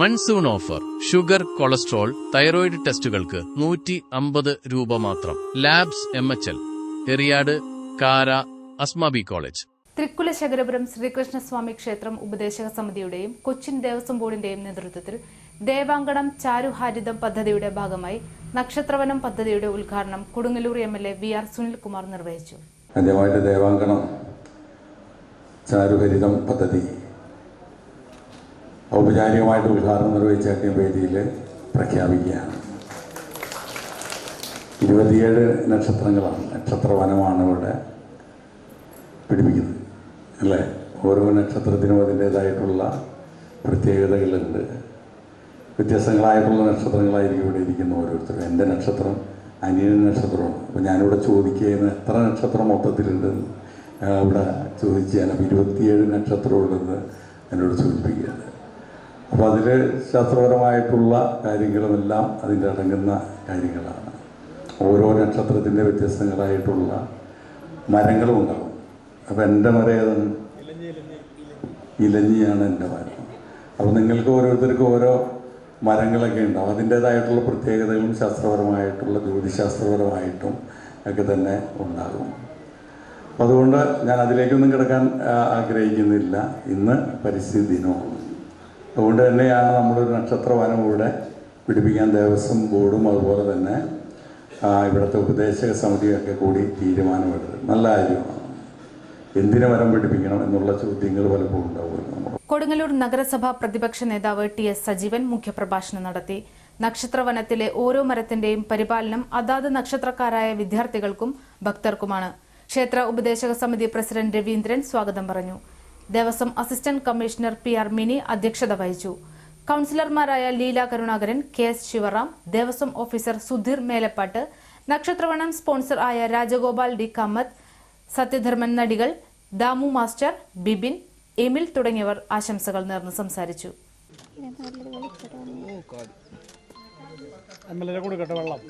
Monsoon offer. Sugar cholesterol thyroid ടെസ്റ്റുകൾക്ക് നൂറ്റി അമ്പത് രൂപ മാത്രം. Labs M H L. Eriyad Kara Asmabi college. Thrikkulasekharapuram Sreekrishnaswamy ക്ഷേത്രം ഉപദേശക സമിതിയുടെയും കൊച്ചിൻ ദേവസ്വം ബോർഡിന്റെയും നേതൃത്വത്തിൽ ദേവാങ്കണം ചാരുഹാരിതം പദ്ധതിയുടെ ഭാഗമായി നക്ഷത്രവനം പദ്ധതിയുടെ ഉദ്ഘാടനം Kodungallur M L A V R Sunilkumar നിർവഹിച്ചു. ആദ്യമായിട്ട് ദേവാങ്കണം ചാരുഹരിതം പദ്ധതി. ഔപചാരികമായിട്ട് ഉദ്ഘാടനം നിർവഹിച്ച വേദിയിൽ പ്രഖ്യാപിക്കുകയാണ്. ഇരുപത്തിയേഴ് നക്ഷത്രങ്ങളാണ്. നക്ഷത്രവനമാണ് ഇവിടെ പിടിപ്പിക്കുന്നത്. അല്ലേ? ഓരോ നക്ഷത്രത്തിനും അതിന്റേതായിട്ടുള്ള പ്രത്യേകതകളുണ്ട്. വ്യത്യസ്തങ്ങളായിട്ടുള്ള നക്ഷത്രങ്ങളായിരിക്കും ഇവിടെ ഇരിക്കുന്ന ഓരോരുത്തരും. എന്റെ നക്ഷത്രം അനിയൻ നക്ഷത്രമാണ്. അപ്പോൾ ഞാനിവിടെ ചോദിക്കുകയെന്ന് എത്ര നക്ഷത്രം മൊത്തത്തിലുണ്ടെന്ന് അവിടെ ഇവിടെ ചോദിച്ച് അപ്പോൾ ഇരുപത്തിയേഴ് നക്ഷത്രമുണ്ടെന്ന് എന്നോട് സൂചിപ്പിക്കുകയാണ്. അപ്പോൾ അതിൽ ശാസ്ത്രപരമായിട്ടുള്ള കാര്യങ്ങളുമെല്ലാം അതിന്റെ അടങ്ങുന്ന കാര്യങ്ങളാണ്. ഓരോ നക്ഷത്രത്തിന്റെ വ്യത്യസ്തങ്ങളായിട്ടുള്ള മരങ്ങളും ഉണ്ടാവും. അപ്പോൾ എന്റെ മരം ഏതാണ്? ഇലഞ്ഞിയാണ് എന്റെ മരം. അപ്പോൾ നിങ്ങൾക്ക് ഓരോരുത്തർക്കും ഓരോ മരങ്ങളൊക്കെ ഉണ്ടാവും. അതിന്റേതായിട്ടുള്ള പ്രത്യേകതകളും ശാസ്ത്രപരമായിട്ടുള്ള ജ്യോതിശാസ്ത്രപരമായിട്ടും ഒക്കെ തന്നെ ഉണ്ടാകും. അപ്പോൾ അതുകൊണ്ട് ഞാൻ അതിലേക്കൊന്നും കിടക്കാൻ ആഗ്രഹിക്കുന്നില്ല. ഇന്ന് പരിസ്ഥിതി ദിനമാണ്. അതുകൊണ്ട് തന്നെയാണ് നമ്മളൊരു നക്ഷത്രവനം ഇവിടെ പിടിപ്പിക്കാൻ ദേവസ്വം ബോർഡും അതുപോലെ തന്നെ ഇവിടുത്തെ ഉപദേശക സമിതിയൊക്കെ കൂടി തീരുമാനമെടുത്തത് നല്ല കാര്യമാണ്. എന്തിനു മരം പിടിപ്പിക്കണം എന്നുള്ള ചോദ്യങ്ങൾ പലപ്പോഴും ഉണ്ടാവുമല്ലോ കൊടുങ്ങല്ലൂർ നഗരസഭ പ്രതിപക്ഷ നേതാവ് ടി എസ് സജീവൻ മുഖ്യപ്രഭാഷണം നടത്തി. നക്ഷത്രവനത്തിലെ ഓരോ മരത്തിന്റെയും പരിപാലനം അതാത് നക്ഷത്രക്കാരായ വിദ്യാർത്ഥികൾക്കും ഭക്തർക്കുമാണ്. ക്ഷേത്ര ഉപദേശക സമിതി പ്രസിഡന്റ് രവീന്ദ്രൻ സ്വാഗതം പറഞ്ഞു. Devaswom assistant commissioner P R Mini അധ്യക്ഷത വഹിച്ചു. കൌൺസിലർമാരായ Leela Karunakaran K S Sivaram Devaswom officer Sudheer Melappattu നക്ഷത്രവണം sponsor ആയ രാജഗോപാൽ ഡി കമ്മത്ത് സത്യധർമ്മൻ നടികൾ ദാമു മാസ്റ്റർ ബിബിൻ എമിൽ തുടങ്ങിയവർ ആശംസകൾ നേർന്ന് സംസാരിച്ചു. വെള്ളം.